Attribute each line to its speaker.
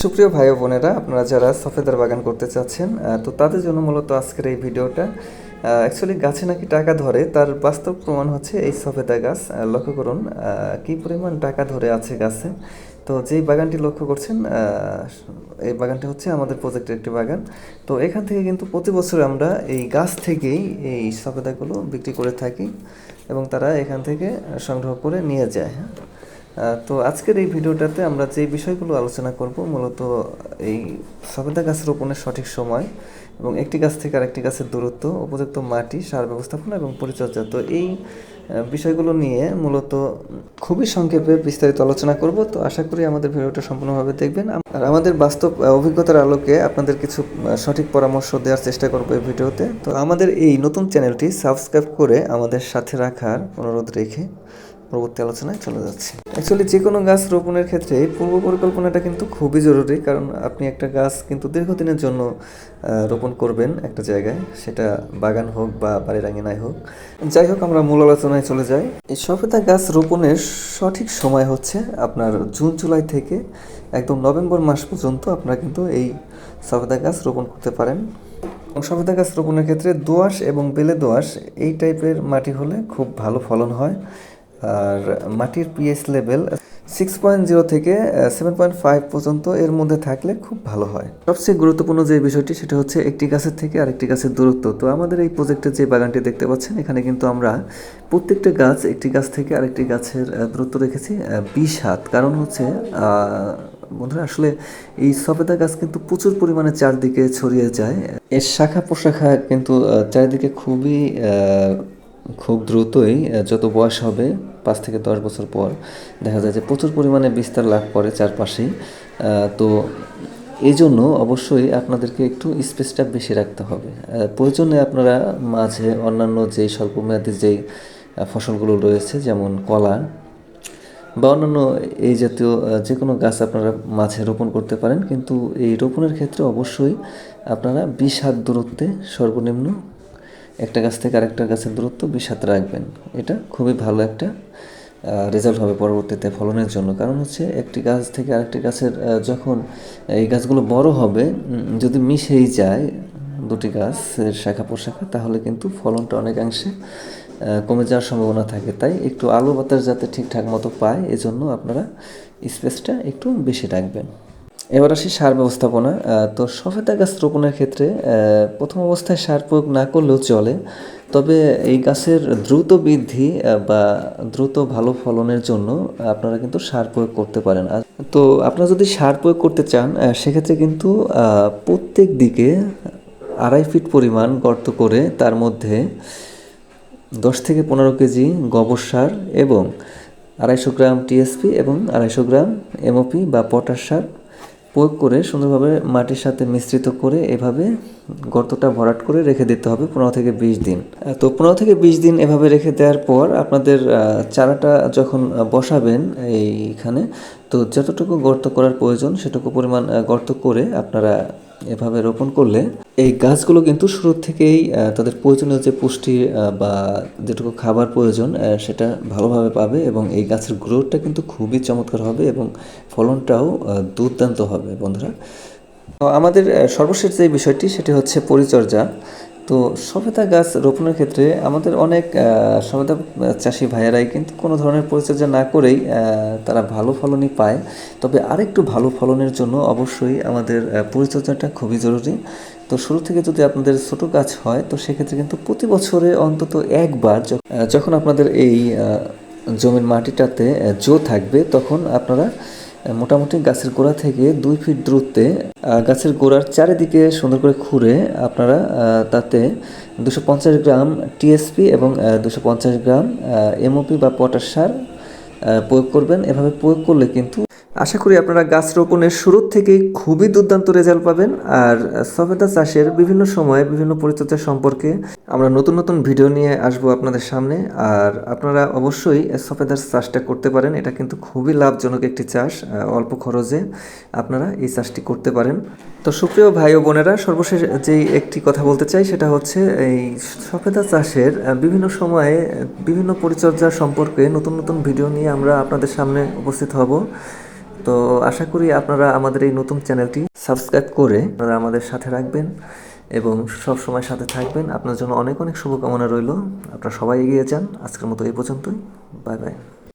Speaker 1: সুপ্রিয় ভাই বোনেরা, আপনারা যারা সফেদার বাগান করতে চাচ্ছেন তো তাদের জন্য মূলত আজকের এই ভিডিওটা অ্যাকচুয়ালি গাছে নাকি টাকা ধরে, তার বাস্তব প্রমাণ হচ্ছে এই সফেদা গাছ। লক্ষ্য করুন কী পরিমাণ টাকা ধরে আছে গাছে। তো যেই বাগানটি লক্ষ্য করছেন এই বাগানটি হচ্ছে আমাদের প্রজেক্টের একটি বাগান। তো এখান থেকে কিন্তু প্রতি বছর আমরা এই গাছ থেকেই এই সফেদাগুলো বিক্রি করে থাকি এবং তারা এখান থেকে সংগ্রহ করে নিয়ে যায় হ্যাঁ। তো আজকের এই ভিডিওটাতে আমরা যে বিষয়গুলো আলোচনা করব মূলত এই সবেদা গাছ রোপণের সঠিক সময় এবং একটি গাছ থেকে আরেকটি গাছের দূরত্ব, উপযুক্ত মাটি, সার ব্যবস্থাপনা এবং পরিচর্যা। তো এই বিষয়গুলো নিয়ে মূলত খুবই সংক্ষেপে বিস্তারিত আলোচনা করব। তো আশা করি আমাদের ভিডিওটা সম্পূর্ণভাবে দেখবেন। আর আমাদের বাস্তব অভিজ্ঞতার আলোকে আপনাদের কিছু সঠিক পরামর্শ দেওয়ার চেষ্টা করব এই ভিডিওতে। তো আমাদের এই নতুন চ্যানেলটি সাবস্ক্রাইব করে আমাদের সাথে রাখার অনুরোধ রেখে পরবর্তী আলোচনায় চলে যাচ্ছে। অ্যাকচুয়ালি যে কোনো গাছ রোপণের ক্ষেত্রে পূর্ব পরিকল্পনাটা কিন্তু খুবই জরুরি, কারণ আপনি একটা গাছ কিন্তু দীর্ঘদিনের জন্য রোপণ করবেন একটা জায়গায়। সেটা বাগান হোক বা বাড়ির আঙিনায় হোক। যাই হোক, আমরা মূল আলোচনায় চলে যাই। এই সফেদা গাছ রোপণের সঠিক সময় হচ্ছে আপনার জুন, জুলাই থেকে একদম নভেম্বর মাস পর্যন্ত আপনারা কিন্তু এই সফেদা গাছ রোপণ করতে পারেন। সফেদা গাছ রোপণের ক্ষেত্রে দোআঁশ এবং বেলে দোআঁশ এই টাইপের মাটি হলে খুব ভালো ফলন হয়। আর মাটির P H level six point zero থেকে সেভেন পয়েন্ট ফাইভ পর্যন্ত এর মধ্যে থাকলে খুব ভালো হয়। সবচেয়ে গুরুত্বপূর্ণ যে বিষয়টি, সেটা হচ্ছে একটি গাছের থেকে আরেকটি গাছের দূরত্ব। তো আমাদের এই প্রজেক্টের যে বাগানটি দেখতে পাচ্ছেন, এখানে কিন্তু আমরা প্রত্যেকটা গাছ, একটি গাছ থেকে আরেকটি গাছের দূরত্ব রেখেছি বিশ হাত। কারণ হচ্ছে বন্ধুরা, আসলে এই সফেদা গাছ কিন্তু প্রচুর পরিমাণে চারদিকে ছড়িয়ে যায়। এর শাখা প্রশাখা কিন্তু চারিদিকে খুবই খুব দ্রুতই যত বয়স হবে পাঁচ থেকে দশ বছর পর দেখা যায় যে প্রচুর পরিমাণে বিস্তার লাভ করে চারপাশেই। তো এই জন্য অবশ্যই আপনাদেরকে একটু স্পেসটা বেশি রাখতে হবে। প্রয়োজনে আপনারা মাঝে অন্যান্য যেই স্বল্পমেয়াদী যেই ফসলগুলো রয়েছে, যেমন কলা বা অন্যান্য এই জাতীয় যে কোনো গাছ আপনারা মাঝে রোপণ করতে পারেন। কিন্তু এই রোপণের ক্ষেত্রে অবশ্যই আপনারা বিশ হাত দূরত্বে সর্বনিম্ন একটা গাছ থেকে আরেকটা গাছের দূরত্ব বিশ হাত রাখবেন। এটা খুবই ভালো একটা রেজাল্ট হবে পরবর্তীতে ফলনের জন্য। কারণ হচ্ছে একটি গাছ থেকে আরেকটি গাছের যখন এই গাছগুলো বড় হবে যদি মিশেই যায় দুটি গাছের শাখা প্রশাখা, তাহলে কিন্তু ফলনটা অনেকাংশে কমে যাওয়ার সম্ভাবনা থাকে। তাই একটু আলো বাতাস যাতে ঠিকঠাক মতো পায়, এজন্য আপনারা স্পেসটা একটু বেশি রাখবেন। এবার আসি সার ব্যবস্থাপনা। তো সফেদা গাছ রোপণের ক্ষেত্রে প্রথম অবস্থায় সার প্রয়োগ না করলেও চলে। তবে এই গাছের দ্রুত বৃদ্ধি বা দ্রুত ভালো ফলনের জন্য আপনারা কিন্তু সার প্রয়োগ করতে পারেন। তো আপনারা যদি সার প্রয়োগ করতে চান সেক্ষেত্রে কিন্তু প্রত্যেক দিকে আড়াই ফিট পরিমাণ গর্ত করে তার মধ্যে দশ থেকে পনেরো কেজি গোবর সার এবং আড়াইশো গ্রাম টিএসপি এবং আড়াইশো গ্রাম এমওপি বা পটাশ সার প্রয়োগ করে সুন্দরভাবে মাটির সাথে মিশ্রিত করে এভাবে গর্তটা ভরাট করে রেখে দিতে হবে পনেরো থেকে বিশ দিন। তো পনেরো থেকে বিশ দিন এভাবে রেখে দেওয়ার পর আপনাদের চারাটা যখন বসাবেন এইখানে, তো যতটুকু গর্ত করার প্রয়োজন সেটুকু পরিমাণ গর্ত করে আপনারা এভাবে রোপণ করলে এই গাছগুলো কিন্তু শুরু থেকেই তাদের প্রয়োজনীয় যে পুষ্টি বা যেটুকু খাবার প্রয়োজন সেটা ভালোভাবে পাবে এবং এই গাছের গ্রোথটা কিন্তু খুবই চমৎকার হবে এবং ফলনটাও দুর্দান্ত হবে বন্ধুরা। আমাদের সর্বশেষ যে বিষয়টি, সেটি হচ্ছে পরিচর্যা। তো সফেদা গাছ রোপণের ক্ষেত্রে আমাদের অনেক সফেদা চাষি ভাইয়েরাই কিন্তু কোনো ধরনের পরিচর্যা না করেই তারা ভালো ফলনই পায়। তবে আরেকটু ভালো ফলনের জন্য অবশ্যই আমাদের পরিচর্যাটা খুবই জরুরি। তো শুরু থেকে যদি আপনাদের ছোট গাছ হয়, তো সেক্ষেত্রে কিন্তু প্রতি বছরে অন্তত একবার যখন আপনাদের এই জমির মাটিটাতে জো থাকবে, তখন আপনারা মোটামুটি গাছের গোড়া থেকে দুই ফিট দূরত্বে গাছের গোড়ার চারিদিকে সুন্দর করে খুঁড়ে আপনারা তাতে দুশো পঞ্চাশ গ্রাম টিএসপি এবং দুশো পঞ্চাশ গ্রাম এমওপি বা পটাশ সার প্রয়োগ করবেন। এভাবে প্রয়োগ করলে কিন্তু আশা করি আপনারা গাছ রোপণের শুরুর থেকেই খুবই দুর্দান্ত রেজাল্ট পাবেন। আর সফেদা চাষের বিভিন্ন সময়ে বিভিন্ন পরিচর্যা সম্পর্কে আমরা নতুন নতুন ভিডিও নিয়ে আসব আপনাদের সামনে। আর আপনারা অবশ্যই সফেদার চাষটা করতে পারেন। এটা কিন্তু খুবই লাভজনক একটি চাষ অল্প খরচে আপনারা এই চাষটি করতে পারেন। তো সুপ্রিয় ভাই ও বোনেরা, সর্বশেষ যেই একটি কথা বলতে চাই, সেটা হচ্ছে এই সফেদা চাষের বিভিন্ন সময়ে বিভিন্ন পরিচর্যা সম্পর্কে নতুন নতুন ভিডিও নিয়ে আমরা আপনাদের সামনে উপস্থিত হব। তো আশা করি আপনারা আমাদের এই নতুন চ্যানেলটি সাবস্ক্রাইব করে আপনারা আমাদের সাথে রাখবেন এবং সব সময় সাথে থাকবেন। আপনার জন্য অনেক অনেক শুভকামনা রইল। আপনারা সবাই এগিয়ে যান। আজকের মতো এই পর্যন্তই। Bye bye.